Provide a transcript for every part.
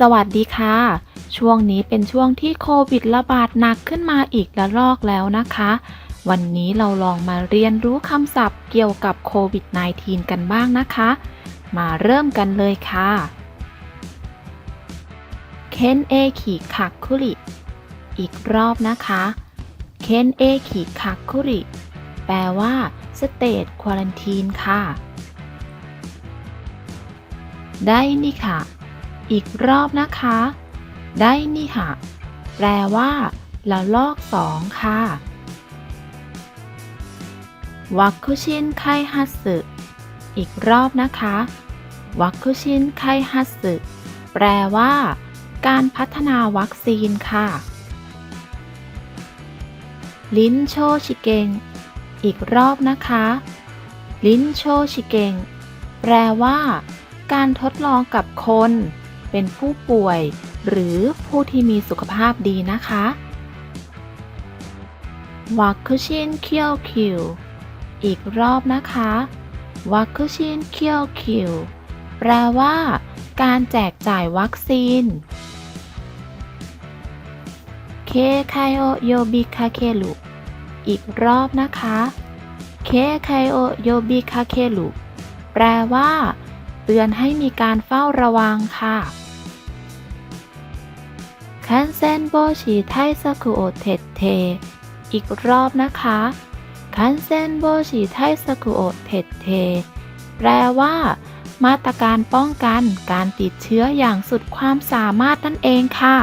สวัสดีค่ะ ช่วงนี้เป็นช่วงที่โควิดระบาดหนักขึ้นมาอีกระลอกแล้วนะคะ วันนี้เราลองมาเรียนรู้คำศัพท์เกี่ยวกับโควิด -19 กันบ้างนะคะ มาเริ่มกันเลยค่ะเคนเอขีคักคุริอีกรอบนะคะเคนเอขีคักคุริแปลว่าสเตทควอลันทีนค่ะได้นี่ค่ะ อีกรอบนะคะ ได้นี่ค่ะแปลว่าละลอกสองค่ะวัคคุชินไคฮัตสึอีกรอบนะคะวัคคุชินไคฮัตสึแปลว่า การพัฒนาวัคซีนค่ะ ลิ้นโชชิเกงอีกรอบนะคะ ลิ้นโชชิเกงแปลว่า การทดลองกับคน เป็นผู้ป่วย หรือผู้ที่มีสุขภาพดีนะคะวัคชินเคียวคิวอีกรอบนะคะวัคชินเคียวคิวแปลว่า การแจกจ่ายวัคซีนเคไคโอโยบิคาเคลุอีกรอบนะคะเคไคโอโยบิคาเคลุแปลว่า เตือนให้มีการเฝ้าระวังค่ะ คันเซนโบชิไทซาคุโอเทเท อีกรอบนะคะคันเซนโบชิไทซาคุโอเทเท แปลว่า มาตรการป้องกันการติดเชื้ออย่างสุดความสามารถนั่นเองค่ะ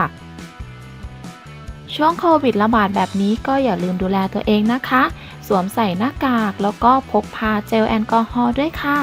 ช่วงโควิดระบาดแบบนี้ก็อย่าลืมดูแลตัวเองนะคะ สวมใส่หน้ากากแล้วก็พกพาเจลแอลกอฮอล์ด้วยค่ะ